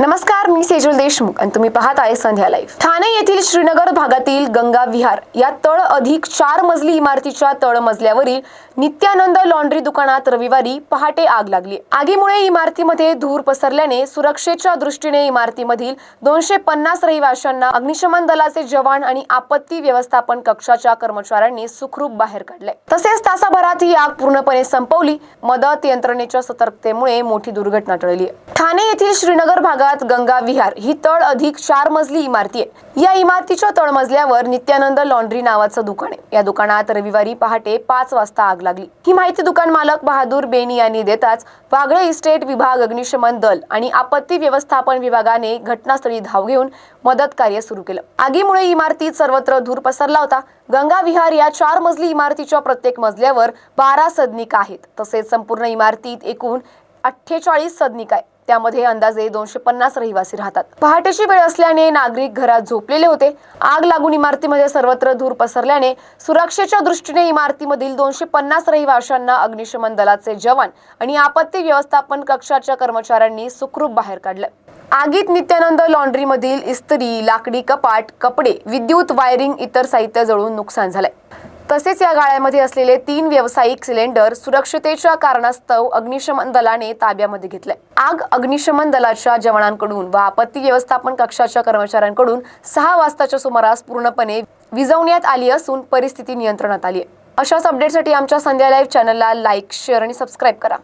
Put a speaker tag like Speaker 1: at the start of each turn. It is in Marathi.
Speaker 1: नमस्कार मी सेजल देशमुख आणि तुम्ही पाहत आहे संध्या लाईव्ह. ठाणे येथील श्रीनगर भागातील गंगा विहार या तळ अधिक चार मजली इमारतीच्या तळ मजल्यावरील नित्यानंद लॉन्ड्री दुकानात रविवारी पहाटे आग लागली. आगीमुळे इमारतीमध्ये धूर पसरल्याने सुरक्षेच्या दृष्टीने इमारतीमधील दोनशे पन्नास रहिवाशांना अग्निशमन दलाचे जवान आणि आपत्ती व्यवस्थापन कक्षाच्या कर्मचाऱ्यांनी सुखरूप बाहेर काढले. तसेच तासाभरात ही आग पूर्णपणे संपवली. मदत यंत्रणेच्या सतर्कतेमुळे मोठी दुर्घटना टळली. ठाणे येथील श्रीनगर भागात गंगा विहार ही तळ अधिक चार मजली इमारती आहे. या इमारतीच्या तळमजल्यावर नित्यानंद लॉन्ड्री नावाचं दुकान आहे. या दुकानात रविवारी पहाटे पाच वाजता आग लागली. ही माहिती दुकान मालक बहादूर बेनी यांनी देताच वागळे इस्टेट विभाग अग्निशमन दल आणि आपत्ती व्यवस्थापन विभागाने घटनास्थळी धाव घेऊन मदत कार्य सुरू केलं. आगीमुळे इमारतीत सर्वत्र धूर पसरला होता. गंगा विहार या चार मजली इमारतीच्या प्रत्येक मजल्यावर बारा सदनिका आहेत. तसेच संपूर्ण इमारतीत एकूण अठ्ठेचाळीस सदनिका आहे. त्यामध्ये अंदाजे दोनशे पन्नास रहिवासी राहतात. पहाटेची वेळ असल्याने नागरिक घरात झोपलेले होते. आग लागून इमारतीमध्ये सर्वत्र धूर पसरल्याने सुरक्षेच्या दृष्टीने इमारतीमधील दोनशे पन्नास रहिवाशांना अग्निशमन दलाचे जवान आणि आपत्ती व्यवस्थापन कक्षाच्या कर्मचाऱ्यांनी सुखरूप बाहेर काढलं. आगीत नित्यानंद लॉन्ड्रीमधील इस्त्री लाकडी कपाट कपडे विद्युत वायरिंग इतर साहित्य जळून नुकसान झालंय. तसेच या गाळ्यामध्ये असलेले तीन व्यावसायिक सिलेंडर सुरक्षतेच्या कारणास्तव अग्निशमन दलाने ताब्यामध्ये घेतले आग अग्निशमन दलाच्या जवानांकडून व आपत्ती व्यवस्थापन कक्षाच्या कर्मचाऱ्यांकडून सहा वाजताच्या सुमारास पूर्णपणे विझवण्यात आली असून परिस्थिती नियंत्रणात आली आहे अशाच अपडेटसाठी आमच्या संध्या लाईव्ह चॅनलला लाईक शेअर आणि सबस्क्राईब करा.